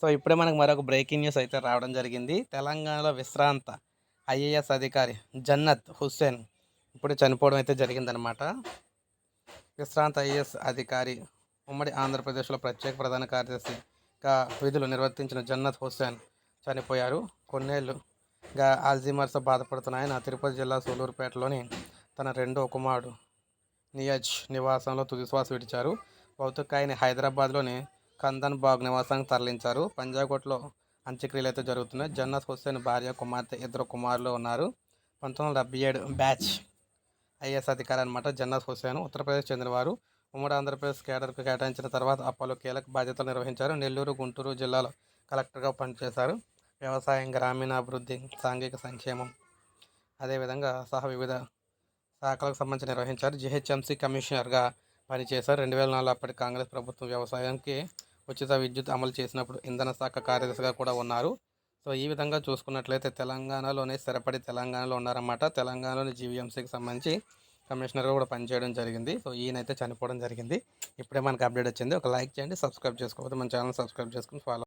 So ఇప్పుడే మనకు మరొక బ్రేకింగ్ న్యూస్ అయితే రావడం జరిగింది. తెలంగాణలో విశ్రాంత ఐఏఎస్ అధికారి జన్నత్ హుస్సేన్ ఇప్పుడు చనిపోవడం అయితే జరిగిందనమాట విశ్రాంత ఐఏఎస్ అధికారి ఉమ్మడి ఆంధ్రప్రదేశ్లో ప్రత్యేక ప్రధాన కార్యదర్శిగా విధులు నిర్వర్తించిన జన్నత్ హుస్సేన్ చనిపోయారు. కొన్నేళ్ళుగా ఆల్జీమర్స్ బాధపడుతున్న ఆయన తిరుపతి జిల్లా సూలూరుపేటలోని తన రెండో కుమారుడు నియజ్ నివాసంలో తుదిశ్వాస విడిచారు. భౌతిక ఆయన హైదరాబాద్లోని కందన్ బాగ్ నివాసానికి తరలించారు. పంజాగుట్లో అంత్యక్రియలు అయితే జరుగుతున్నాయి. జన్నత్ హుస్సేన్ భార్య కుమార్తె ఇద్దరు కుమారులు ఉన్నారు. పంతొమ్మిది వందల డెబ్బై ఏడు బ్యాచ్ ఐఏఎస్ అధికారి అనమాట జన్నత్ హుస్సేన్. ఉత్తరప్రదేశ్ చెందినవారు. ఉమ్మడి ఆంధ్రప్రదేశ్ కేడర్కు కేటాయించిన తర్వాత అప్పలో కీలక బాధ్యతలు నిర్వహించారు. నెల్లూరు గుంటూరు జిల్లాలో కలెక్టర్గా పనిచేశారు. వ్యవసాయం గ్రామీణాభివృద్ధి సాంఘిక సంక్షేమం అదేవిధంగా సహా వివిధ శాఖలకు సంబంధించి నిర్వహించారు. జిహెచ్ఎంసీ కమిషనర్గా పనిచేశారు. రెండు వేల నాలుగు అప్పటి కాంగ్రెస్ ప్రభుత్వం వ్యవసాయానికి ఉచిత విద్యుత్ అమలు చేసినప్పుడు ఇంధన శాఖ కార్యదర్శిగా కూడా ఉన్నారు. సో ఈ విధంగా చూసుకున్నట్లయితే తెలంగాణలోనే స్థిరపడి తెలంగాణలో ఉన్నారన్నమాట. తెలంగాణలోని జీవీఎంసీకి సంబంధించి కమిషనర్గా కూడా పనిచేయడం జరిగింది. సో ఈయనైతే చనిపోవడం జరిగింది. ఇప్పుడే మనకు అప్డేట్ వచ్చింది. ఒక లైక్ చేయండి సబ్స్క్రైబ్ చేసుకోకపోతే మన ఛానల్ సబ్స్క్రైబ్ చేసుకుని ఫాలో